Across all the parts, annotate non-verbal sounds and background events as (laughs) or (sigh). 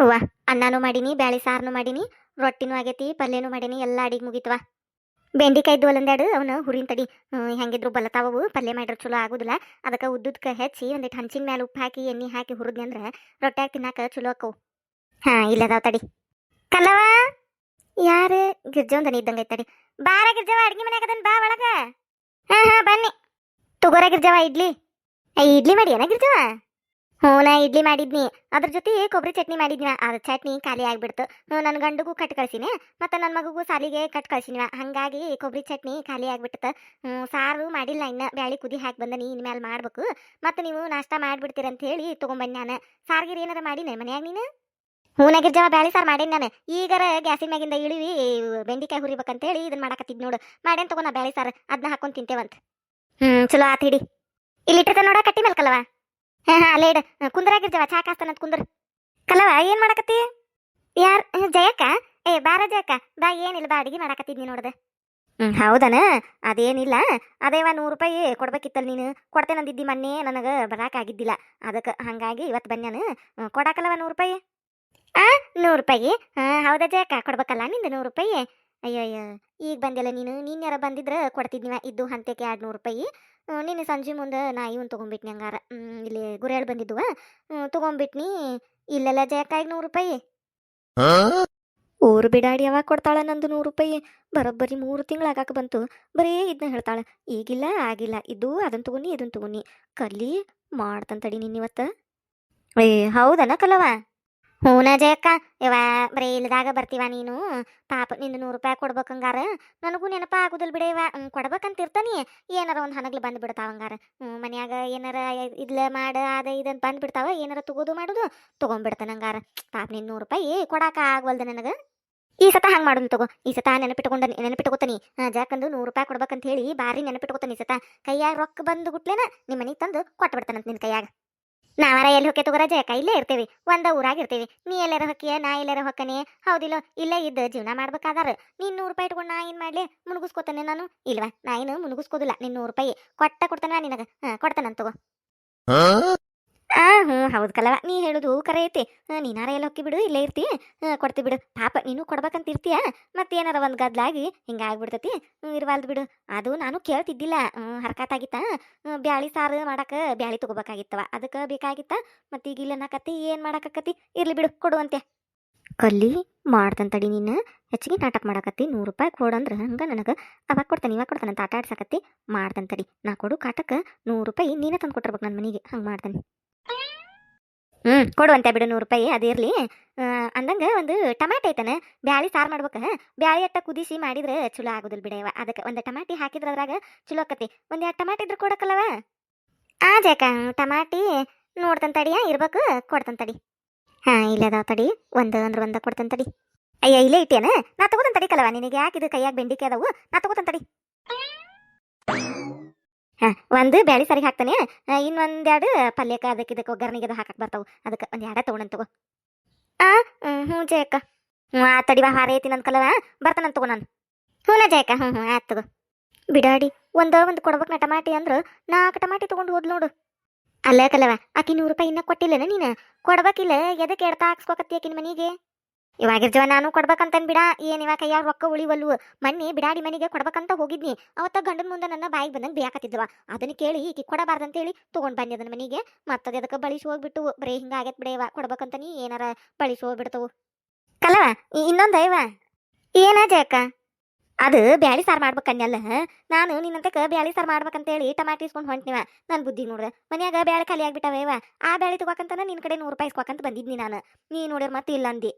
ಅವ್ವ, ಅನ್ನನೂ ಮಾಡೀನಿ, ಬ್ಯಾಳಿ ಸಾರನು ಮಾಡೀನಿ, ರೊಟ್ಟಿನೂ ಆಗೈತಿ, ಪಲ್ಯನೂ ಮಾಡೀನಿ, ಎಲ್ಲ ಅಡಿಗೆ ಮುಗಿತ್ವ. ಬೆಂಡಿಕಾಯ್ದು ಒಲಂದಾಡು, ಅವನ ಹುರಿನ್ ತಡಿ. ಹೆಂಗಿದ್ರು ಬಲತಾವು ಪಲ್ಯ ಮಾಡಿದ್ರೆ ಚಲೋ ಆಗುದಿಲ್ಲ. ಅದಕ್ಕೆ ಉದ್ದುದ್ಕ ಹೆಚ್ಚಿ ಒಂದಿಟ್ಟು ಹಂಚಿನ ಮೇಲೆ ಉಪ್ಪು ಹಾಕಿ, ಎಣ್ಣೆ ಹಾಕಿ ಹುರಿದ್ನಿ ಅಂದ್ರೆ ರೊಟ್ಟ್ಯಾಗ ತಿನ್ನಾಕ ಚಲೋ ಆಕವು ಹಾ, ಇಲ್ಲದಾವ ತಡಿ. ಕಲ್ಲವ ಯಾರು? ಗಿರ್ಜವಂದನಿ ಇದ್ದಂಗೆ ತಡಿ. ಬಾರ ಗಿರ್ಜವ ಅಡ್ಗೆ ಮನ್ಯಾಗ ಅದನ್ ಬಾ ಒಳಗ. ಹಾ ಹಾ, ಬನ್ನಿ. ತಗೋರ ಗಿರ್ಜವ ಇಡ್ಲಿ. ಇಡ್ಲಿ ಮಾಡಿ ಏನ ಗಿರ್ಜವ ಹ್ಞೂ, ನಾ ಇಡ್ಲಿ ಮಾಡಿದ್ನಿ. ಅದ್ರ ಜೊತೆ ಕೊಬ್ಬರಿ ಚಟ್ನಿ ಮಾಡಿದ್ನಿ ಅದು ಚಟ್ನಿ ಖಾಲಿ ಆಗ್ಬಿಡ್ತು. ನನ್ನ ಗಂಡಗೂ ಕಟ್ ಕಳ್ಸೀನಿ. ಮತ್ತು ನನ್ನ ಮಗುಗೂ ಸಾಲಿಗೆ ಕಟ್ ಕಳ್ಸಿನಿ ಹಾಗಾಗಿ ಕೊಬ್ಬರಿ ಚಟ್ನಿ ಖಾಲಿ ಆಗ್ಬಿಟ್ಟತ ಹ್ಞೂ, ಸಾರು ಮಾಡಿಲ್ಲ ಇನ್ನ. ಬ್ಯಾಳಿ ಕುದಿ ಹಾಕಿ ಬಂದನಿ ಇನ್ಮೇಲೆ ಮಾಡ್ಬೇಕು. ಮತ್ತು ನೀವು ನಾಷ್ಟ ಮಾಡಿಬಿಡ್ತೀರಂತ ಹೇಳಿ ತೊಗೊಂಬಂದು ನಾನು. ಸಾರ್ಗಿರಿ ಏನಾರ ಮಾಡಿನಿ ಮನ್ಯಾಗ ನೀನು? ಹೂನಾಗಿರ್ಜವ ಬ್ಯಾಳಿ ಸಾರು ಮಾಡೇನಿ ನಾನು. ಈಗಾರ ಗ್ಯಾಸಿನ ಮ್ಯಾಗಿಂದ ಇಳಿವಿ ಬೆಂಡಿಕಾಯಿ ಹುರಿಬೇಕಂತೇಳಿ ಇದನ್ನ ಮಾಡಕತ್ತಿದ್ ನೋಡು. ಮಾಡೇನು ತೊಗೊಂಡ ಬ್ಯಾಳಿ ಸಾರು. ಅದನ್ನ ಹಾಕೊಂಡು ತಿಂತೇವಂತ. ಹ್ಞೂ, ಚಲೋ ಆತ್ ಹಿಡಿ. ಇಲ್ಲಿ ಇಟ್ಟಿರ್ತ ನೋಡ ಕಟ್ಟಿ ಮೇಲೆ ಕಲವ ಹಾ ಹಾ, ಅಲ್ಲೇ ಇಡ. ಕುಂದ್ರಾಗಿರ್ಜವ ಚಾ ಕಾಸ್ತಾನಂತ ಕುಂದ್ರ. ಕಲವ ಏನ್ ಮಾಡಕತ್ತಿ? ಯಾರ್ ಜಯಕ್ಕ? ಏ ಬಾರ ಜಯಕ್ಕ ಬಾ, ಏನಿಲ್ಲ, ಬಾ, ಅಡಿಗೆ ಮಾಡಕತ್ತಿದ್ನಿ ನೋಡ್ದೆ. ಹ್ಮ್, ಹೌದನ? ಅದೇನಿಲ್ಲ. ಅದೇವ, ನೂರು ರೂಪಾಯಿ ಕೊಡ್ಬೇಕಿತ್ತಲ್ಲ ನೀನು. ಕೊಡ್ತೇನಂದಿದ್ದಿ ಮೊನ್ನೆ, ನನಗೆ ಬರಾಕಾಗಿದ್ದಿಲ್ಲ ಅದಕ್ಕೆ, ಹಂಗಾಗಿ ಇವತ್ತು ಬನ್ಯಾನ ಕೊಡಾಕಲ್ಲವ ನೂರು ರೂಪಾಯಿ? ಆ, ನೂರು ರೂಪಾಯಿ? ಹಾಂ, ಹೌದಾ, ಜಯಕ್ಕ? ಕೊಡ್ಬೇಕಲ್ಲ ನಿಂದು ನೂರು ರೂಪಾಯಿ? ಅಯ್ಯೋ ಅಯ್ಯೋ ಈಗ ಬಂದಿಲ್ಲ ನೀನು. ನೀನ್ ಯಾರ ಬಂದಿದ್ರೆ ಕೊಡ್ತಿದ್ನಿವ ಇದ್ದು ಹಂತಕ್ಕೆ ಎರಡು ನೂರು ರೂಪಾಯಿ. ನೀನು ನಿನ್ನೆ ಸಂಜೆ ಮುಂದೆ ನಾ ಇವನ್ ತೊಗೊಂಬಿಟ್ನಿ ಹಂಗಾರ. ಇಲ್ಲಿ ಗುರೇಳ್ ಬಂದಿದ್ದುವ. ತೊಗೊಂಬಿಟ್ನಿ. ಇಲ್ಲೆಲ್ಲ ಜಯಕ್ಕಾಗಿ ನೂರು ರೂಪಾಯಿ. ಊರು ಬಿಡಾಡಿ ಯಾವಾಗ ಕೊಡ್ತಾಳ ನಂದು ನೂರು ರೂಪಾಯಿ. ಬರೋಬ್ಬರಿ ಮೂರು ತಿಂಗಳು ಆಗಾಕ ಬಂತು. ಬರೀ ಇದನ್ನ ಹೇಳ್ತಾಳೆ. ಈಗಿಲ್ಲ ಆಗಿಲ್ಲ. ಇದು ಅದನ್ನ ತಗೊಂಡಿ ಇದನ್ನ ತಗೊಂಡಿ. ಕಲ್ಲಿ ಮಾಡ್ತಂತಡಿ ತಡಿ ಇವತ್ತು ಇವತ್ತ ಏ ಹೌದನ ಕಲವ ಹೂನ ಜಯಕ್ಕ ಇವ ಬರೀ ಇಲ್ಲದಾಗ ಬರ್ತೀವ ನೀನು? ಪಾಪ ನಿಂದು ನೂರು ರೂಪಾಯಿ ಕೊಡ್ಬೇಕಂಗಾರ ನನಗೂ ನೆನಪ ಆಗುದಿಲ್ಲ ಬಿಡ ಇವ ಕೊಡ್ಬೇಕಂತ ಇರ್ತಾನಿ ಏನಾರ ಒಂದು ಹನಗ್ಲಿ ಬಂದು ಬಿಡ್ತಾವ ಹಂಗಾರ. ಹ್ಮ್, ಮನ್ಯಾಗ ಏನಾರ ಇದ್ಲ ಮಾಡ ಅದ ಇದನ್ ಬಂದು ಬಿಡ್ತಾವ ಏನಾರ ತಗೋದು ಮಾಡುದು ತೊಗೊಂಡ್ಬಿಡ್ತಾನ ಹಂಗಾರ. ಪಾಪ ನಿನ್ ನೂರು ರೂಪಾಯಿ ಕೊಡಾಕ ಆಗ್ವಲ್ದ ನನಗೆ. ಈ ಸತ ಹಂಗೆ ಮಾಡೋದು ತಗೋ. ಈ ಸತ ನೆನಪಿಟ್ಕೊಂಡ ನೆನಪಿಟ್ಕೋತಾನಿ. ಜಾಕಂದು ನೂರು ರೂಪಾಯಿ ಕೊಡ್ಬೇಕಂತ ಹೇಳಿ ಬಾರಿ ನೆನಪಿಟ್ಕೋತಾನಿ ಈ ಸತ. ಕೈಯಾಗ ರೊಕ್ಕ ಬಂದು ಗುಟ್ಲೇನ ನಿಮ್ಮ ಮನೆಗೆ ತಂದು ಕೊಟ್ಟು ಬಿಡ್ತಾನಂತ ನಿನ್ ಕೈಯಾಗ. ನಾವರ ಎಲ್ಲಿ ಹೊಕ್ಕೆ ತಗೋರ ಜಯಕ ಇಲ್ಲೇ ಇರ್ತೀವಿ. ಒಂದ ಊರಾಗ ಇರ್ತೇವಿ. ನೀ ಎಲ್ಲಾರ ಹೊಕ್ಕಿಯ, ನಾ ಎಲ್ಲಾರ ಹೊಕ್ಕನೆ? ಹೌದಿಲ್ಲೋ? ಇಲ್ಲೇ ಇದ್ದ ಜೀವನ ಮಾಡ್ಬೇಕಾದಾರ. ನೀನ್ ನೂರು ರೂಪಾಯಿ ಇಟ್ಕೊಂಡು ನಾ ಏನ್ ಮಾಡ್ಲಿ? ಮುನುಗಿಸ್ಕೋತಾನೆ ನಾನು? ಇಲ್ವಾ? ನಾ ಏನು ಮುನುಗಿಸ್ಕೋದಿಲ್ಲ ನಿನ್ ನೂರು ರೂಪಾಯಿ ಕೊಟ್ಟ ಕೊಡ್ತಾನ ನಿನಗ. ಹಾ ಕೊಡ್ತಾನಂತ ತಗೋ. ಆ ಹ್ಞೂ ಹೌದು ಕಲವ. ನೀ ಹೇಳುದು ಕರೆ ಐತಿ ನೀನಾರ ಎಲ್ಲ ಹೊಕ್ಕಿ ಬಿಡು, ಇಲ್ಲೇ ಇರ್ತಿ. ಕೊಡ್ತಿ ಬಿಡು. ಪಾಪ, ನೀನು ಕೊಡ್ಬೇಕಂತ ಇರ್ತೀಯ ಮತ್ತೇನಾರ ಒಂದು ಗದ್ಲಾಗಿ ಹಿಂಗೆ ಆಗ್ಬಿಡ್ತತಿ. ಇರ್ವಾಲ್ದು ಬಿಡು. ಅದು ನಾನು ಕೇಳ್ತಿದ್ದಿಲ್ಲ. ಹರ್ಕತ್ತಾಗಿತ್ತ ಬ್ಯಾಳಿ ಸಾರು ಮಾಡಕ್ಕೆ ಬ್ಯಾಳಿ ತಗೋಬೇಕಾಗಿತ್ತವ. ಅದಕ್ಕೆ ಬೇಕಾಗಿತ್ತ. ಮತ್ತೆ ಈಗ ಇಲ್ಲ ನಾಕತಿ ಏನು ಮಾಡಕತ್ತಿ ಇರ್ಲಿ ಬಿಡು ಕೊಡುವಂತೆ ಕಲ್ಲಿ ಮಾಡ್ದಂತಡಿ ನೀನು. ಹೆಚ್ಚಿಗೆ ನಾಟಕ ಮಾಡಕತ್ತಿ. ನೂರು ರೂಪಾಯಿ ಕೊಡಂದ್ರೆ ಹಂಗೆ ನನಗೆ. ಅವಾಗ ಕೊಡ್ತಾನೆ, ಇವಾಗ ಕೊಡ್ತಾನೆ ಅಂತ ಆಟ ಆಡ್ಸಕತ್ತಿ ಮಾಡ್ದಂತಡಿ ನಾ ಕೊಡು ಕಾಟಕ್ಕೆ ನೂರು ರೂಪಾಯಿ ನೀನೇ ತಂದು ಕೊಟ್ಟಿರ್ಬೇಕು ನನ್ನ ಮನೆಗೆ. ಹಂಗೆ ಮಾಡ್ತಾನೆ. ಹ್ಞೂ ಕೊಡುವಂತೆ ಬಿಡು ನೂರು ರೂಪಾಯಿ ಅದಿರಲಿ ಅಂದಂಗೆ ಒಂದು ಟಮಾಟೆ ಐತನ, ಬ್ಯಾಳಿ ಸಾರು ಮಾಡ್ಬೇಕು. ಬ್ಯಾಳಿ ಅಟ್ಟ ಕುದಿಸಿ ಮಾಡಿದ್ರೆ ಚಲೋ ಆಗೋದಿಲ್ಲ ಬಿಡವ ಅದಕ್ಕೆ ಒಂದು ಟಮಾಟಿ ಹಾಕಿದ್ರೆ ಅದ್ರಾಗ ಚಲೋ ಆಕತಿ. ಒಂದು ಎರಡು ಟಮಾಟಿ ಇದ್ರೆ ಕೊಡಕ್ಕಲ್ಲವ ಆ ಜಾಕ ಟಮಾಟಿ ನೋಡ್ತಂತ ತಡಿಯ ಇರ್ಬೇಕು ಕೊಡ್ತಂತ ತಡಿ. ಹಾಂ ಇಲ್ಲದ ತಡಿ. ಒಂದು ಅಂದ್ರೆ ಒಂದು ಕೊಡ್ತಂತ ತಡಿ. ಅಯ್ಯ, ಇಲ್ಲೇ ಇಟ್ಟೇನ ನಾ ತಗೋತಂತ ತಡಿ ಕಲವ ನಿನಗೆ ಯಾಕಿದು ಕೈಯಾಗ ಬೆಂಡಿಕೆ ಅದಾವು, ನಾ ತಗೋತಂತ ತಡಿ. ಹಾಂ, ಒಂದು ಬ್ಯಾಳಿ ಸರಿಗೆ ಹಾಕ್ತಾನೆ. ಇನ್ನೊಂದೆರಡು ಪಲ್ಯಕ್ಕ ಅದಕ್ಕೆ ಇದಕ್ಕೆ ಒಗ್ಗರಣೆಗೆ ಅದು ಹಾಕಕ್ಕೆ ಬರ್ತಾವು. ಅದಕ್ಕೆ ಒಂದು ಎರಡ ತಗೊಂಡಂತ ತಗೋ. ಆ ಹ್ಞೂ ಜಯಕ್ಕ. ಹ್ಞೂ ಆ ತಡಿ ಹಾರ ಐತಿ ನನ್ನ ಕಲವ ಬರ್ತಾನಂತ ತಗೋ ನಾನು. ಹ್ಞೂ ಜಯಕ್ಕ ಹ್ಞೂ ಹ್ಞೂ ಆಯ್ತು ತಗೋ. ಬಿಡಾಡಿ, ಒಂದ ಒಂದು ಕೊಡ್ಬೇಕು ನಾ ಟಮಾಟಿ ಅಂದ್ರೆ ನಾಲ್ಕು ಟಮಾಟಿ ತಗೊಂಡು ಹೋದ್ ನೋಡು. ಅಲ್ಲ ಕಲವ ಆಕಿ ನೂರು ರೂಪಾಯಿ ಇನ್ನೂ ಕೊಟ್ಟಿಲ್ಲನ ನೀನು? ಕೊಡ್ಬೇಕಿಲ್ಲ ಎದಕ್ಕೆ ಎಡ್ತಾ ಹಾಕ್ಸ್ಕೊಕತ್ತಿ ಆಕಿನ ಮನೆಗೆ? ಇವಾಗಿರ್ಜವ ನಾನು ಕೊಡ್ಬೇಕಂತನ್ ಬಿಡ. ಏನ್ ಇವಾಗ ಕೈಯಾಗ ರೊಕ್ಕ ಉಳಿವಲ್ವು ಮನ್ನಿ ಬಿಡಾಡಿ ಮನೆಗೆ ಕೊಡ್ಬೇಕಂತ ಹೋಗಿದ್ನಿ. ಅವತ್ತ ಗಂಡನ ಮುಂದೆ ನನ್ನ ಬಾಯಿಗೆ ಬಂದಂಗೆ ಬೇಯಾಕತ್ತಿದ್ವ ಅದನ್ನ ಕೇಳಿ ಈಕಿ ಕೊಡಬಾರ್ದಂತೇಳಿ ತಗೊಂಡ್ ಬನ್ನಿ ಅದನ್ನ ಮನೆಗೆ. ಮತ್ತದ ಅದಕ್ಕೆ ಬಳಿಸಿ ಹೋಗ್ಬಿಟ್ಟು, ಬರೇ ಹಿಂಗ ಆಗೈತ್ ಬಿಡೇವ ಕೊಡ್ಬೇಕಂತ ನೀ ಏನಾರ ಬಳಿಸಿ ಹೋಗ್ಬಿಡ್ತವು. ಕಲವ ಇನ್ನೊಂದ್ ಐವ ಏನ ಜಯಕ್ಕ ಅದು ಬ್ಯಾಳಿ ಸಾರು ಮಾಡ್ಬೇಕನ್ಯಲ್ಲ ನಾನು ನಿನ್ನಂತಕ ಬ್ಯಾಳಿ ಸಾರು ಮಾಡ್ಬೇಕಂತೇಳಿ ಟಮಾಟಿ ಇಸ್ಕೊಂಡು ಹೊಂಟ್ನಿವ. ನನ್ನ ಬುದ್ಧಿ ನೋಡ್ದೆ ಮನ್ಯಾಗ ಬ್ಯಾಳೆ ಖಾಲಿ ಆಗ್ಬಿಟ್ಟವೇವ ಆ ಬ್ಯಾಳಿ ತಗೋಕಂತನ ನಿನ್ನ ಕಡೆ ನೂರು ರೂಪಾಯಿ ಇಸ್ಕೊಕಂತ ಬಂದಿದ್ನಿ ನಾನು. ನೀ ನೋಡಿರ್ ಮತ್ತೆ ಇಲ್ಲ ಅಂದಿ.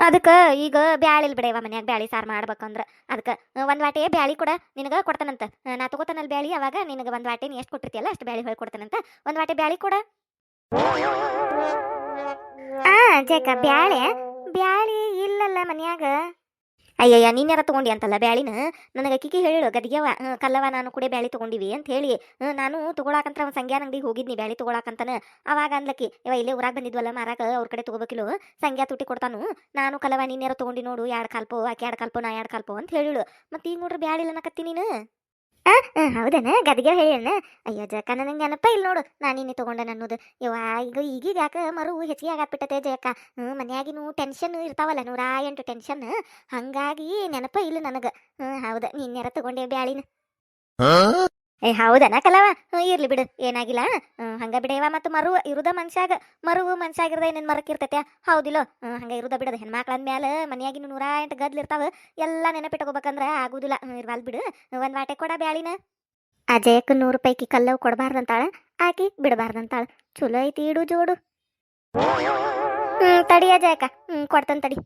ಅದಕ್ಕೆ ಈಗ ಬ್ಯಾಳಿ ಇಲ್ಲ ಬಿಡವ ಮನ್ಯಾಗ ಬ್ಯಾಳಿ ಸಾರು ಮಾಡ್ಬೇಕಂದ್ರ. ಅದಕ್ಕೆ ಒಂದು ವಾಟೆ ಬ್ಯಾಳಿ ಕೂಡ ನಿನಗೆ ಕೊಡ್ತಾನಂತ. ನಾ ತಗೋತಾನಲ್ಲ ಬ್ಯಾಳಿ, ಅವಾಗ ನಿನಗೆ ಒಂದು ವಾಟೆ ನೀ ಎಷ್ಟು ಕೊಟ್ಟಿರ್ತೀಯಲ್ಲ ಅಷ್ಟು ಬ್ಯಾಳಿ ಕೊಡ್ತಾನಂತ. ಒಂದು ವಾಟೆ ಬ್ಯಾಳಿ ಕೂಡ. ಆ, ಜೇಕ, ಬ್ಯಾಳೆ? ಬ್ಯಾಳಿ ಇಲ್ಲಲ್ಲ ಮನ್ಯಾಗ? ಅಯ್ಯಯ್ಯ ನೀನ್ಯಾರ ತಗೊಂಡಿ ಅಂತಲ್ಲ ಬ್ಯಾಳಿನ? ನನಗೆ ಕಿಕ್ಕಿ ಹೇಳು, ಗದಿಗೆವ ಕಲ್ಲವ ನಾನು ಕೂಡ ಬ್ಯಾಳಿ ತಗೊಂಡಿವಿ ಅಂತ ಹೇಳಿ. ನಾನು ತಗೊಳಕಂತ ಒಂದು ಸಂಗ್ಯಾನ ಹೋಗಿದ್ನಿ ಬ್ಯಾಳಿ ತಗೊಳಕಂತನ. ಅವಾಗ ಅಂದ್ಲಕ್ಕಿ ಇವ ಇಲ್ಲೇ ಊರಾಗ ಬಂದಿದ್ವಲ್ಲ ಮಾರಾಕ, ಅವ್ರ ಕಡೆ ತಗೋಬೇಕಿಲ್ಲ? ಸಂಗ್ಯಾ ತುಟಿ ಕೊಡ್ತಾನು. ನಾನು ಕಲವ ನೀನ್ಯಾರ ತಗೊಂಡಿ ನೋಡು ಎರಡು ಕಾಲ್ಪೋ, ಆಕೆ ಎರಡು ಕಾಲ್ಪೋ, ನಾ ಎರಡು ಕಾಲ್ಪೋ ಅಂತ ಹೇಳಿಳು. ಮತ್ತೆ ಈಗ ನೋಡ್ರಿ ಬ್ಯಾಳಿ ನಕತ್ತಿ ನೀನು. ಹೌದೇನ? ಗದಗೆ ಹೇಳೇನ ಅಯ್ಯೋ, ಜಯಕ್ಕ, ನನಗೆ ನೆನಪ ಇಲ್ಲ ನೋಡು. ನಾನು ನಿನ್ನೆ ತೊಗೊಂಡೆ ಅನ್ನೋದು. ಯವ್ವ, ಈಗ, ಈಗೀಗ ಯಾಕೆ ಮರು ಹೆಚ್ಚಿಗೆ ಆಗತ್ಬಿಟ್ಟತೆ ಜಯಕ್ಕ? ಹ್ಞೂ ಮನ್ಯಾಗಿನೂ ಟೆನ್ಷನ್ ಇರ್ತಾವಲ್ಲ ನೂರ ಎಂಟು ಟೆನ್ಷನ್ ಹಂಗಾಗಿ ನೆನಪ ಇಲ್ಲ ನನಗೆ. ಹ್ಞೂ ಹೌದ ನೀನ್ಯಾರ ತಗೊಂಡೆ ಬ್ಯಾಳಿನ? ಏ, ಹೌದನ ಕಲವ? ಇರ್ಲಿ ಬಿಡು. ಏನಾಗಿಲ್ಲ? ಹಂಗ ಬಿಡೇವ ಮತ್ತು ಮರು ಇರುದ ಮನ್ಸಾಗ ಮರು ಮನ್ಸಾಗಿರ್ದ ಏನೇನು ಮರಕ್ಕಿರ್ತೈತೆ ಹೌದಿಲ್ಲೋ. ಹಂಗ ಇರುದ ಬಿಡದ. ಹೆಣ್ಮಕ್ಳ ಮ್ಯಾಲ ಮನ್ಯಾಗಿನ ನೂರ ಎಂಟು ಗದ್ಲಿರ್ತಾವ ಎಲ್ಲಾ ನೆನಪಿಟ್ಕೋಬೇಕಂದ್ರ ಆಗುದಿಲ್ಲ. ಇರ್ವಾಲ್ ಬಿಡು. ಒಂದು ವಾಟೆ ಕೊಡ ಬ್ಯಾಳಿನ. ಅಜಯಕ್ಕೆ ನೂರು ಪೈಕಿ ಕಲ್ಲವು ಕೊಡಬಾರ್ದಂತಾಳ. ಆಕಿ ಬಿಡಬಾರ್ದಂತಾಳ. ಚಲೋ ಐತಿ ಇಡು ಜೋಡು. ಹ್ಮ್ ತಡಿ ಅಜಯಕ್ಕ ಹ್ಮ್, ಕೊಡ್ತಾನ ತಡಿ.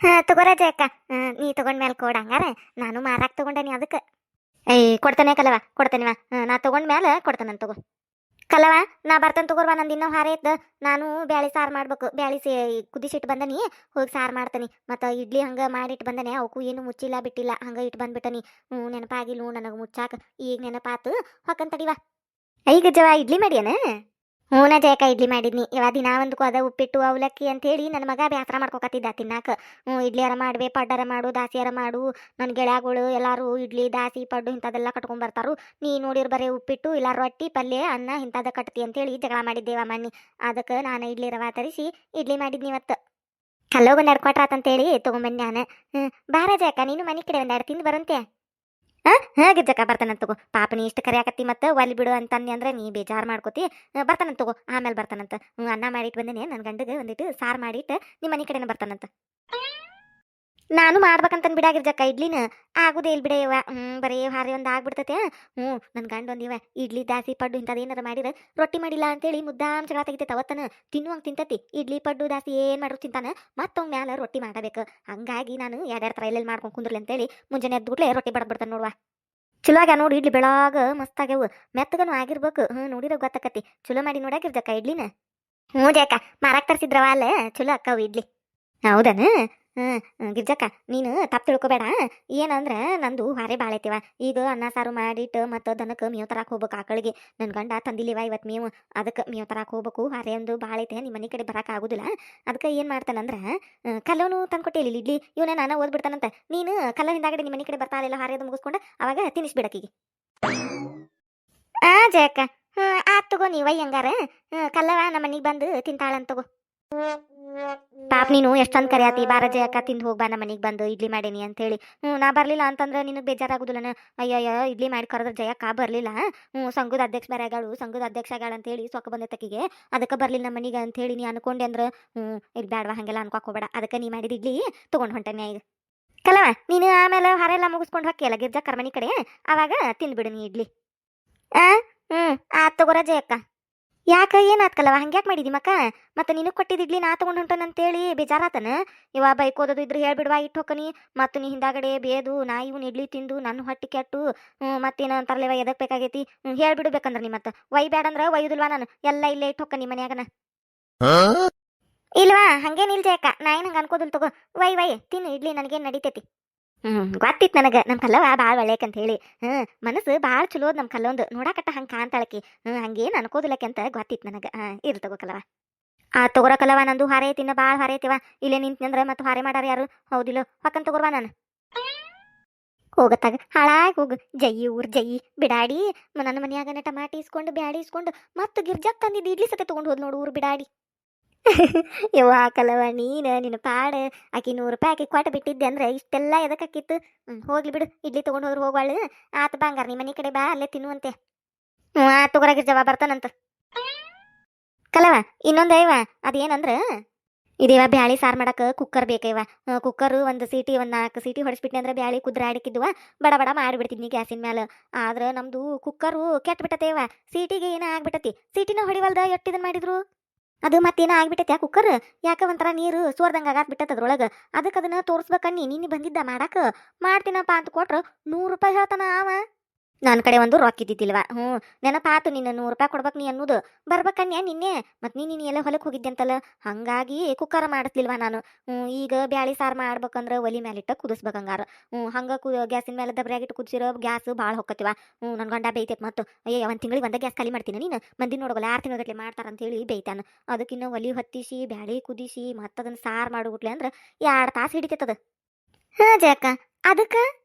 ಹಾ, ತಗೋರ ಅಜಯಕ್ಕ ನೀ ತಗೊಂಡ್ಮೇಲೆ ಕೊಡ ಹಂಗಾರ. ನಾನು ಮಾರಾಕ್ ತಗೊಂಡೇನಿ ಅದಕ್ಕೆ. ಏಯ್, ಕೊಡ್ತಾನೆ ಕಲವ ಕೊಡ್ತೇನಿವ ನಾ ತಗೊಂಡ ಮ್ಯಾಲ ಕೊಡ್ತಾನ ತಗೋ. ಕಲವ, ನಾ ಬರ್ತೇನೆ ತಗೋರ್ವ ನಂದು ಇನ್ನೂ ಹಾರ ಇತ್ತು ನಾನು ಬ್ಯಾಳಿ ಸಾರು ಮಾಡ್ಬೇಕು. ಬ್ಯಾಳಿ ಸೇ ಕುದಿಸಿಟ್ಟು ಬಂದನಿ, ಹೋಗಿ ಸಾರು ಮಾಡ್ತೀನಿ. ಮತ್ತು ಇಡ್ಲಿ ಹಂಗೆ ಮಾಡಿಟ್ಟು ಬಂದನೆ ಅವಕ್ಕೂ ಏನು ಮುಚ್ಚಿಲ್ಲ ಬಿಟ್ಟಿಲ್ಲ, ಹಂಗೆ ಇಟ್ಟು ಬಂದ್ಬಿಟ್ಟನಿ. ಹ್ಞೂ ನೆನಪಾಗಿಲ್ಲ ನನಗೆ ಮುಚ್ಚಾಕ. ಈಗ ನೆನಪಾತು. ಹೊಕ್ಕಂತಡಿವ ಈಗ ಜವ ಇಡ್ಲಿ ಮಾಡ್ಯಾನ? ಹ್ಞೂನ ಜಯಕ ಇಡ್ಲಿ ಮಾಡಿದ್ನಿ. ಇವ ದಿನ ಒಂದಕ್ಕೂ ಅದ ಉಪ್ಪಿಟ್ಟು ಅವಲಕ್ಕಿ ಅಂತ ಹೇಳಿ ನನ್ನ ಮಗ ಬೇಸರ ಮಾಡ್ಕೊಕತ್ತಿದ್ದ ತಿನ್ನಾಕ. ಹ್ಞೂ ಇಡ್ಲಿಯಾರ ಮಾಡುವೆ ಪಡ್ಡರ ಮಾಡು, ದಾಸಿಯಾರ ಮಾಡು ನನ್ನ ಗೆಳೆಯಗಳು, ಎಲ್ಲರೂ ಇಡ್ಲಿ, ದಾಸಿ, ಪಡ್ಡು ಇಂಥದ್ದೆಲ್ಲ ಕಟ್ಕೊಂಡ್ ಬರ್ತಾರು. ನೀ ನೋಡಿರ್ ಬರೀ ಉಪ್ಪಿಟ್ಟು ಇಲ್ಲ ರೊಟ್ಟಿ, ಪಲ್ಯ, ಅನ್ನ ಇಂಥದ್ದು ಕಟ್ತಿ ಅಂತೇಳಿ ಜಗಳ ಮಾಡಿದ್ದೇವ ಮನ್ನಿ. ಅದಕ್ಕೆ ನಾನು ಇಡ್ಲಿ ರವಾ ತರಿಸಿ ಇಡ್ಲಿ ಮಾಡಿದ್ನಿ ಇವತ್ತು. ಕಲ್ಲೋಗ ಎರಡು ಕೊಟ್ರಾತಂತೇಳಿ ತೊಗೊಂಬಂದು ನಾನು. ಹ್ಞೂ ಬಾರ ಜಾಕ ನೀನು ಮನೆ ಕಡೆ ಒಂದೆರಡು ತಿಂದು ಬರಂತೆ. ಹಾಂ? ಜಕ ಬರ್ತಾನಂತ ತಗೋ. ಪಾಪ ನೀ ಇಷ್ಟು ಕರಿಯಾಕತ್ತಿ ಮತ್ತೆ ಒಲಿ ಬಿಡು ಅಂತಂದಿ ಅಂದ್ರೆ ನೀ ಬೇಜಾರು ಮಾಡ್ಕೋತಿ. ಬರ್ತಾನಂತ ತಗೋ. ಆಮೇಲೆ ಬರ್ತಾನಂತ ಅನ್ನ ಮಾಡಿಟ್ಟು ಬಂದೇನೆ. ನನ್ನ ಗಂಡಗೆ ಒಂದಿಟ್ಟು ಸಾರು ಮಾಡಿಟ್ಟು ನಿಮ್ಮ ಮನೆ ಕಡೆನೇ ಬರ್ತಾನಂತ ನಾನು ಮಾಡ್ಬೇಕಂತಂದು ಬಿಡಾಗಿರ್ಜಕ್ಕ ಇಡ್ಲಿನ ಆಗುದೇ ಇಲ್ಲ ಬಿಡೇವ ಹ್ಞೂ ಬರೀ ಹಾರಿ ಒಂದು ಆಗ್ಬಿಡ್ತತೆ. ಹ್ಞೂ ನನ್ನ ಗಂಡ ಒಂದಿವ ಇಡ್ಲಿ ದಾಸಿ ಪಡ್ಡು ಇಂಥದ್ದು ಏನಾರ ಮಾಡಿದ್ರೆ ರೊಟ್ಟಿ ಮಾಡಿಲ್ಲ ಅಂತೇಳಿ ಮುದ್ದಾಮ್ ಜಗಳ ತೆಗಿತೈತೆ ಅವತ್ತನ, ತಿನ್ನುವಂಗೆ ತಿಂತತಿ. ಇಡ್ಲಿ ಪಡ್ಡು ದಾಸಿ ಏನು ಮಾಡ್ರು ತಿಂತಾನ ಮತ್ತೊಮ್ಮೆ ಮ್ಯಾಲ ರೊಟ್ಟಿ ಮಾಡಬೇಕು. ಹಂಗಾಗಿ ನಾನು ಯಾರ್ಯಾರ ತರ ಎಲ್ಲೆಲ್ಲಿ ಮಾಡ್ಕೊಂಡು ಕುಂದ್ರಲಿ ಅಂತೇಳಿ ಮುಂಜಾನೆ ಎದ್ದು ಬಿಡ್ಲೆ ರೊಟ್ಟಿ ಬಡ್ಬಿಡ್ತಾನೆ ನೋಡ್ವಾ. ಚಲೋ ಆಗ್ಯಾವ ನೋಡಿ ಇಡ್ಲಿ ಬೆಳಾಗ ಮಸ್ತ್ ಆಗ್ಯಾವು ಮೆತ್ತಗನು ಆಗಿರ್ಬೇಕು. ಹ್ಞೂ ನೋಡಿರೋ ಗೊತ್ತಾಕತಿ ಚಲೋ ಮಾಡಿ ನೋಡಾಕಿರ್ಜಕ್ಕ ಇಡ್ಲಿನ? ಹ್ಞೂ ಜಕ್ಕ, ಮಾರಾಕ್ ತರ್ಸಿದ್ರವಾ ಅಲ್ಲ? ಚಲೋ ಅಕ್ಕವು ಇಡ್ಲಿ. ಹೌದನ? ಹ್ಞೂ ಗಿರ್ಜಕ್ಕ, ನೀನು ತಪ್ಪು ತಿಳ್ಕೊಬೇಡ. ಏನಂದ್ರೆ ನಂದು ಹಾರೆ ಭಾಳ ಐತಿವ. ಈಗ ಅನ್ನ, ಸಾರು ಮಾಡಿಟ್ಟು ಮತ್ತು ದನಕ್ಕೆ ಮೇವು ತರಕ್ಕೆ ಹೋಗ್ಬೇಕು ಆಕಳಿಗೆ ನನ್ನ ಗಂಡ ತಂದಿಲ್ಲಿವ ಇವತ್ತು ಮೇವು. ಅದಕ್ಕೆ ಮೇವು ತರಕ್ಕೆ ಹೋಗ್ಬೇಕು. ಹಾರೆ ಒಂದು ಐತೆ. ನಿಮ್ಮ ಮನೆ ಕಡೆ ಬರಕ್ಕೆ ಆಗೋದಿಲ್ಲ. ಅದಕ್ಕೆ ಏನು ಮಾಡ್ತಾನಂದ್ರೆ ಕಲ್ಲವನು ತಂದ್ಕೊಟ್ಟಿಲ್ಲ ಇಡ್ಲಿ. ಇವನೇ ನಾನು ಓದ್ಬಿಡ್ತಾನಂತ ನೀನು ಕಲ್ಲ ಹಿಂದಾಗಡೆ ನಿಮ್ಮ ಮನೆ ಕಡೆ ಬರ್ತಾರಲ್ಲ ಹಾರೆದು ಮುಗಿಸ್ಕೊಂಡು, ಅವಾಗ ತಿನ್ನಿಸ್ಬಿಡಕೀಗ ಆ, ಜಯಕ್ಕ. ಹ್ಞೂ ಆತ್ ತಗೋ ನೀವ ಹಂಗಾರ. ಕಲ್ಲವ ನಮ್ಮ ಮನೆಗೆ ಬಂದು ತಿಂತಾಳಂತ ತಗೋ. ಪಾಪ ನೀನು ಎಷ್ಟೊಂದು ಕರಿಯಾತಿ? ಬಾರ ಜಯಕ್ಕ ತಿಂದು ಹೋಗ್ಬಾ ನಮ್ಮ ಮನೆಗೆ ಬಂದು ಇಡ್ಲಿ ಮಾಡೀನಿ ಅಂತೇಳಿ. ಹ್ಞೂ ನಾ ಬರಲಿಲ್ಲ ಅಂತಂದ್ರೆ ನಿನಗೆ ಬೇಜಾರಾಗುದಿಲ್ಲನ? ಅಯ್ಯಯ್ಯ, ಇಡ್ಲಿ ಮಾಡಿ ಕರೆದ್ರೆ ಜಯಕ್ಕ ಬರಲಿಲ್ಲ. ಹ್ಞೂ ಸಂಘದ ಅಧ್ಯಕ್ಷ ಬೇರೆ ಸಂಘದ ಅಧ್ಯಕ್ಷ ಅಂತ ಅಂತೇಳಿ ಸೊಕ್ಕ ಬಂದೈತಕಿಗೆ ಅದಕ್ಕೆ ಬರಲಿಲ್ಲ ನಮ್ಮ ಮನೆಗೆ ಅಂತೇಳಿ ನೀ ಅನ್ಕೊಂಡೆ ಅಂದ್ರೆ ಹ್ಞೂ ಇಲ್ಲಿ ಬೇಡವಾ ಹಾಗೆಲ್ಲ ಹೋಗ್ಬೇಡ. ಅದಕ್ಕೆ ನೀ ಮಾಡಿದ ಇಡ್ಲಿ ತೊಗೊಂಡು ಹೊಂಟನೆ ಈಗ ಕಲವ, ನೀನು ಆಮೇಲೆ ಹಾರೆಲ್ಲ ಮುಗಿಸ್ಕೊಂಡು ಎಲ್ಲ ಗಿರ್ಜಾ ಕರ್ಮನಿ ಕಡೆ? ಆವಾಗ ತಿಂದ್ಬಿಡು ನೀ ಇಡ್ಲಿ. ಆ? ಹ್ಞೂ ಆತ್ ತಗೋರ ಜಯಕ್ಕ ಯಾಕ ಏನಾತ್ಕಲ್ಲವ ಹಂಗ್ಯಾಕೆ ಹಂಗ್ಯಾಕ್ ಮಾಡಿದಿ ಮಕ್ಕ? ಮತ್ತೆ ನಿನಗೆ ಕೊಟ್ಟಿದ್ದ ಇಡ್ಲಿ ನಾ ತಗೊಂಡು ಹೊಂಟನಂತೇಳಿ ಬೇಜಾರಾತನ? ಇವ ಓದೋದು ಇದ್ರೆ ಹೇಳ್ಬಿಡ್ವಾ ಇಟ್ಟು ಹೋಕನಿ ಮತ್ತು ನೀ ಹಿಂದಾಗಡೆ ಬೇದು ನಾ ಇವನ್ ಇಡ್ಲಿ ತಿಂದು ನನ್ನ ಹೊಟ್ಟಿ ಕೆಟ್ಟು ಮತ್ತೇನು ಎದಕ್ ಬೇಕಾಗೈತಿ? ಹೇಳ್ಬಿಡ್ಬೇಕಂದ್ರೆ ನೀ ಮತ್ತೆ. ಒಯ್ಬೇಡಂದ್ರ ಒಯ್ಯುದಿಲ್ವಾ ನಾನು? ಎಲ್ಲ ಇಲ್ಲೇ ಇಟ್ಟು ಹೊಕ್ಕನಿ ಮನ್ಯಾಗನ. ಇಲ್ವಾ? ಹಂಗೇನಿಲ್ ಜಯಕ್ಕ ನಾ ಏನು ಹಂಗೆ ಅನ್ಕೋದಿಲ್ಲ ತಗೋ. ವೈ ವೈ ತಿನ್ನು ಇಡ್ಲಿ ನನಗೇನು ನಡೀತೈತಿ? ಹ್ಞೂ ಗೊತ್ತಿತ್ತು ನನಗೆ. ನಮ್ಮ ಕಲ್ಲವ ಭಾಳ ಒಳ್ಳೆಕಂತ ಹೇಳಿ ಹ್ಮ್, ಮನಸ್ಸು ಭಾಳ ಚಲೋ ನಮ್ಮ ಕಲ್ಲೊಂದು. ನೋಡಾಕಟ್ಟ ಹಂಗ ಕಾಣ್ತಾಳಕಿ. ಹ್ಮ್, ಹಂಗೇನ್ ಅನ್ಕೋದಿಲ್ಲಕ್ಕೆ ಅಂತ ಗೊತ್ತಿತ್ತು ನನಗೆ. ಹಾಂ, ಇರು ತಗೋ ಕಲವ ಆ, ತಗೋರ ಕಲವ ನಂದು ಹಾರೆ ಐತಿನ ಭಾಳ ಹಾರೆ ಐತಿವ ಇಲ್ಲೇ ನಿಂತ್ನಂದ್ರೆ ಮತ್ತೆ ಹಾರೆ ಮಾಡಾರ ಯಾರು? ಹೌದಿಲ್ಲೋ, ಪಕ್ಕನ್ ತಗೋರ್ವ ನಾನು. ಹೋಗತ್ತಾಗ ಹಾಳಾಗಿ ಹೋಗು. ಜೈ ಊರ್, ಜೈ ಬಿಡಾಡಿ. ನನ್ನ ಮನ್ಯಾಗನ ಟಮಾಟಿ ಇಸ್ಕೊಂಡು ಬ್ಯಾಡಿ ಇಸ್ಕೊಂಡು, ಮತ್ತೆ ಗಿರ್ಜಾಕ್ ತಂದಿದ್ದು ಇಡ್ಲಿ ಸತೆ ತೊಗೊಂಡು ಹೋದ್ ನೋಡು ಊರ್ ಬಿಡಾಡಿ. (laughs) ಯವ್ವ ಕಲವ ನೀನ ನಿನ್ನ ಪಾಡ. ಆಕಿ ನೂರು ರೂಪಾಯಿ ಆಕಿ ಕೊಟ್ಟು ಬಿಟ್ಟಿದ್ದೆ ಅಂದ್ರೆ ಇಷ್ಟೆಲ್ಲ ಎದಕ್ಕಾಕಿತ್ತು? ಹೋಗ್ಲಿ ಬಿಡು, ಇಡ್ಲಿ ತೊಗೊಂಡು ಹೋದ್ರೆ ಹೋಗ್ವಾಳು. ಆತ ಬಂಗಾರ ನಿಮ್ಮ ಮನೆ ಕಡೆ ಬಾ, ಅಲ್ಲೇ ತಿನ್ನುವಂತೆ. ಹ್ಞೂ ಆ ತಗೋರಾಗಿರ್ ಜವಾಬ್ ಬರ್ತಾನಂತ. ಕಲವ ಇನ್ನೊಂದು ಅಯ್ಯವ ಅದೇನಂದ್ರ? ಇದೇವ ಬ್ಯಾಳಿ ಸಾರು ಮಾಡಕ್ಕೆ ಕುಕ್ಕರ್ ಬೇಕೇವ ಕುಕ್ಕರ್ ಒಂದು ಸೀಟಿ, ಒಂದು ನಾಲ್ಕು ಸೀಟಿ ಹೊಡಿಸ್ಬಿಟ್ನಿ ಅಂದ್ರೆ ಬ್ಯಾಳಿ ಕುದ್ರ ಆಡಿಕಿದ್ವ ಬಡ ಬಡ ಮಾಡಿಬಿಡ್ತಿದ್ನಿ ಗ್ಯಾಸಿನ ಮ್ಯಾಲ. ಆದ್ರೆ ನಮ್ದು ಕುಕ್ಕರು ಕೆಟ್ಟ ಬಿಟ್ಟತೇವ ಸೀಟಿಗೆ ಏನೋ ಆಗ್ಬಿಟ್ಟತಿ? ಸೀಟಿನ ಹೊಡಿವಲ್ದ ಎಟ್ಟಿದನ್ ಮಾಡಿದ್ರು? ಅದು ಮತ್ತೇನೋ ಆಗ್ಬಿಟ್ಟೈತೆ ಕುಕ್ಕರ್ ಯಾಕ ಒಂಥರ ನೀರು ಸೋರ್ದಂಗೆ ಆಗಾತ್ ಬಿಟ್ಟದ ಅದ್ರೊಳಗೆ. ಅದಕ್ಕೆ ಅದನ್ನ ತೋರಿಸ್ಬೇಕನ್ನಿ ನಿನ್ನೆ ಬಂದಿದ್ದ ಮಾಡಕ್ಕೆ ಮಾಡ್ತೀನಪ್ಪ ಅಂತ ಕೊಟ್ರು. ನೂರು ರೂಪಾಯಿ ಹೇಳ್ತಾನ ಅವ. ನನ್ನ ಕಡೆ ಒಂದು ರೊಕ್ಕ ಇದ್ದಿದ್ದಿಲ್ವ? ಹ್ಞೂ. ನೆನಪಾತು ನಿನ್ನ ನೂರು ರೂಪಾಯಿ ಕೊಡ್ಬೇಕು ನೀ ಅನ್ನೋದು. ಬರ್ಬೇಕನ್ಯ ನಿನ್ನೆ? ಮತ್ತು ನೀನು ನೀನು ಎಲ್ಲ ಹೊಲಕ್ಕೆ ಹೋಗಿದ್ದೆ ಅಂತಲ್ಲ ಹಾಗಾಗಿ ಕುಕ್ಕರ ಮಾಡಿಸ್ಲಿಲ್ವ ನಾನು? ಹ್ಞೂ, ಈಗ ಬ್ಯಾಳಿ ಸಾರು ಮಾಡ್ಬೇಕಂದ್ರೆ ಒಲಿ ಮೇಲಿಟ್ಟ ಕುದಿಸ್ಬೇಕು ಹಂಗಾರ. ಹ್ಞೂ, ಹಂಗೆ ಕು, ಗ್ಯಾಸಿನ ಮೇಲೆ ದಬ್ರಿಯಾಗಿಟ್ಟು ಕುದಿಸಿರೋ ಗ್ಯಾಸ್ ಭಾಳ ಹೊಕ್ಕತಿವ. ಹ್ಞೂ ನನ್ನ ಗಂಡ ಬೇಯ್ತೈತೆ ಮತ್ತು ಅಯ್ಯ ಒಂದು ತಿಂಗಳಿಗೆ ಒಂದೇ ಗ್ಯಾಸ್ ಖಾಲಿ ಮಾಡ್ತೀನಿ ನೀನು? ಮಂದಿ ನೋಡೋಲ್ಲ ಆರು ತಿಂಗಳಗಟ್ಲೆ ಮಾಡ್ತಾರಂತೇಳಿ ಬೈತಾನೆ ಅದಕ್ಕಿನ್ನ ಒಲಿ ಹೊತ್ತಿಸಿ, ಬ್ಯಾಳಿ ಕುದಿಸಿ ಮತ್ತೆ ಅದನ್ನ ಸಾರು ಮಾಡಿಬಿಟ್ಲೆ ಅಂದ್ರೆ ಎರಡು ತಾಸು ಹಿಡಿತೈತದ ಹಾಂ, ಜಯಕ್ಕ. ಅದಕ್ಕೆ?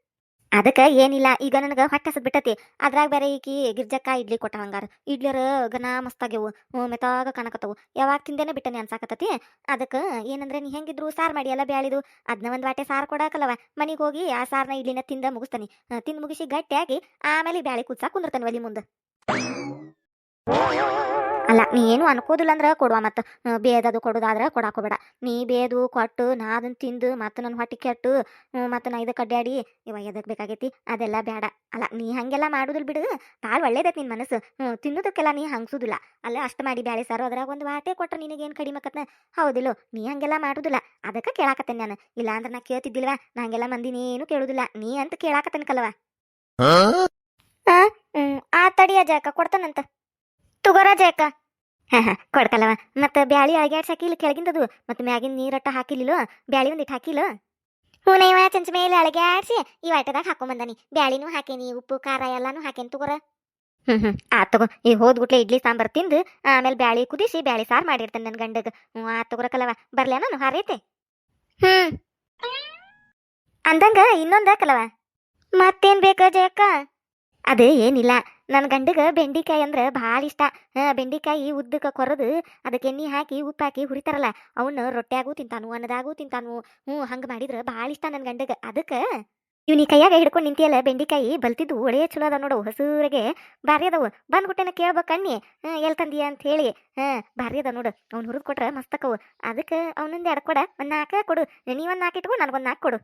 ಅದಕ್ಕೆ ಏನಿಲ್ಲ, ಈಗ ನನಗೆ ಹೊಟ್ಟೆ ಹಸದ್ ಬಿಟ್ಟತಿ. ಅದ್ರಾಗ ಬೇರೆ ಈಕಿ ಗಿರ್ಜಕ್ಕ ಇಡ್ಲಿ ಕೊಟ್ಟ ಹಂಗಾರ. ಇಡ್ಲಿಯರ ಗನ ಮಸ್ತಾಗ್ಯವು ಮೆತ್ತಾಗ ಕಾಣಕತ್ತವು. ಯಾವಾಗ ತಿಂದೇನೆ ಬಿಟ್ಟನೆ ಅನ್ಸಾಕತ್ತತಿ. ಅದಕ್ಕೆ ಏನಂದ್ರೆ, ನೀ ಹೆಂಗಿದ್ರು ಸಾರು ಮಾಡಿ ಎಲ್ಲ ಬ್ಯಾಳಿದು. ಅದನ್ನ ಒಂದು ವಾಟೆ ಸಾರು ಕೊಡಾಕಲ್ಲವ. ಮನೆಗೆ ಹೋಗಿ ಆ ಸಾರ್ನ ಇಡ್ಲಿನ ತಿಂದ ಮುಗಿಸ್ತಾನೆ. ತಿಂದು ಮುಗಿಸಿ ಗಟ್ಟಿಯಾಗಿ ಆಮೇಲೆ ಬ್ಯಾಳಿ ಕುದ್ಸಾ ಕುಂದಿರ್ತಾನೆ ಒಲಿ ಮುಂದೆ. ಅಲ್ಲ ನೀ ಏನು ಅನ್ಕೋದಿಲ್ಲ ಅಂದ್ರೆ ಕೊಡುವ ಮತ್ತು. ಬೇದದು ಕೊಡೋದಾದ್ರೆ ಕೊಡಾಕೋಬೇಡ. ನೀ ಬೇದು ಕೊಟ್ಟು ನಾ ಅದನ್ನ ತಿಂದು ಮತ್ತು ನನ್ನ ಹೊಟ್ಟೆ ಕೆಟ್ಟು ಮತ್ತು ನಾ ಇದಕ್ಕೆ ಅಡ್ಡಾಡಿ ಇವ ಎದಕ್ಕೆ ಬೇಕಾಗೈತಿ? ಅದೆಲ್ಲ ಬೇಡ ಅಲ್ಲ ನೀ ಹಾಗೆಲ್ಲ ಮಾಡೋದಿಲ್ಲ ಬಿಡು. ಭಾಳ ಒಳ್ಳೇದೈತಿ ನಿನ್ನ ಮನಸ್ಸು. ತಿನ್ನೋದಕ್ಕೆಲ್ಲ ನೀ ಹಂಗ್ಸುದಿಲ್ಲ. ಅಲ್ಲ ಅಷ್ಟು ಮಾಡಿ ಬ್ಯಾಳೆ ಸಾರು ಅದ್ರಾಗ ಒಂದು ವಾಟೆ ಕೊಟ್ಟರೆ ನಿನಗೇನು ಕಡಿಮೆ ಆಕತ್ನ? ಹೌದಿಲ್ಲ ನೀ ಹಂಗೆಲ್ಲ ಮಾಡೋದಿಲ್ಲ. ಅದಕ್ಕೆ ಕೇಳಾಕತ್ತೇನೆ ನಾನು. ಇಲ್ಲ ಅಂದ್ರೆ ನಾ ಕೇಳ್ತಿದ್ದಿಲ್ವ? ನಾ ಹಂಗೆಲ್ಲ ಏನು ಕೇಳೋದಿಲ್ಲ. ನೀ ಅಂತ ಕೇಳಾಕತ್ತೇನೆ ಆ ಹ್ಞೂ ಆ ತಡಿಯ ಜಾಕ ಕೊಡ್ತಾನಂತ. ತುಗರ ಜಾಕ ಹಾ, ಹಾಂ ಕೊಡ್ಕಲ್ಲವ ಮತ್ತೆ ಬ್ಯಾಳಿ ಹಾಕಿಲ್ಲ ಕೆಳಗಿಂದದು. ಮತ್ತೆ ಮ್ಯಾಗಿನ ನೀರಟ್ಟ ಹಾಕಿಲಿಲ್ಲ? ಬ್ಯಾಳಿ ಒಂದಿಟ್ಟು ಹಾಕಿಲ್ಲ ಹೂನೈವ ಚಂಚ ಮೇಲೆ ಅಳಗ್ಯಾಡ್ಸಿ ಈ ವಾಟದಾಗ ಹಾಕೊಂಬಂದಾನಿ ಬ್ಯಾಳಿನೂ ಹಾಕೇನಿ, ಉಪ್ಪು, ಖಾರ ಎಲ್ಲಾನು ಹಾಕೇನಿ ತಗೋರ? ಹ್ಮ್ ಹ್ಮ್, ಆತ್ ತಗೋ. ಹೋದ್ ಗುಟ್ಲೆ ಇಡ್ಲಿ, ಸಾಂಬಾರ್ ತಿಂದು, ಆಮೇಲೆ ಬ್ಯಾಳಿ ಕುದಿಸಿ, ಬ್ಯಾಳಿ ಸಾರು ಮಾಡಿರ್ತೇನೆ ನನ್ನ ಗಂಡಗ. ಹ್ಞೂ, ಆತ್ ಕಲವ. ಬರ್ಲ್ಯಾ ನಾನು? ಹಾರೈತೆ? ಹ್ಮ್. ಅಂದಂಗ ಇನ್ನೊಂದ ಕಲವ. ಮತ್ತೇನ್ ಬೇಕ ಜಯಕ್ಕ? ಅದೇ ಏನಿಲ್ಲ. ನನ್ನ ಗಂಡಗ ಬೆಂಡಿಕಾಯಿ ಅಂದ್ರೆ ಭಾಳ ಇಷ್ಟ. ಬೆಂಡಿಕಾಯಿ ಉದ್ದಕ್ಕೆ ಕೊರದು ಅದಕ್ಕೆ ಎಣ್ಣೆ ಹಾಕಿ, ಉಪ್ಪು ಹಾಕಿ ಹುರಿತಾರಲ್ಲ ಅವನ್ನ ರೊಟ್ಟ್ಯಾಗೂ ತಿಂತಾನು, ಅನ್ನದಾಗೂ ತಿಂತಾನು. ಹ್ಞೂ, ಹಂಗೆ ಮಾಡಿದ್ರೆ ಭಾಳ ಇಷ್ಟ ನನ್ನ ಗಂಡಗ. ಅದಕ್ಕೆ ಇವ್ ನೀ ಕೈಯಾಗ ಹಿಡ್ಕೊಂಡು ನಿಂತಿಯಲ್ಲ, ಬೆಂಡಿಕಾಯಿ ಬಲ್ತಿದ್ದು ಒಳೆಯ ಚಲೋ ಅದ ನೋಡು, ಹಸೂರಿಗೆ ಭಾರಿ ಅದಾವು. ಬಂದ್ಬಿಟ್ಟೆನ ಕೇಳ್ಬೇಕು ಕಣ್ಣಿ ಎಲ್ಲಿ ತಂದಿಯ ಅಂತ ಹೇಳಿ. ಹಾಂ, ಭಾರಿ ಅದ ನೋಡು, ಅವ್ನು ಹುರಿದು ಕೊಟ್ರೆ ಮಸ್ತಕವು ಅದಕ್ಕೆ ಅವನೊಂದು ಎರಡು ಕೊಡ, ಒಂದು ನಾಲ್ಕು ಕೊಡು. ನೀವೊಂದು ನಾಲ್ಕು ಇಟ್ಕೊಂಡು ನನಗೊಂದು ನಾಲ್ಕು ಕೊಡು.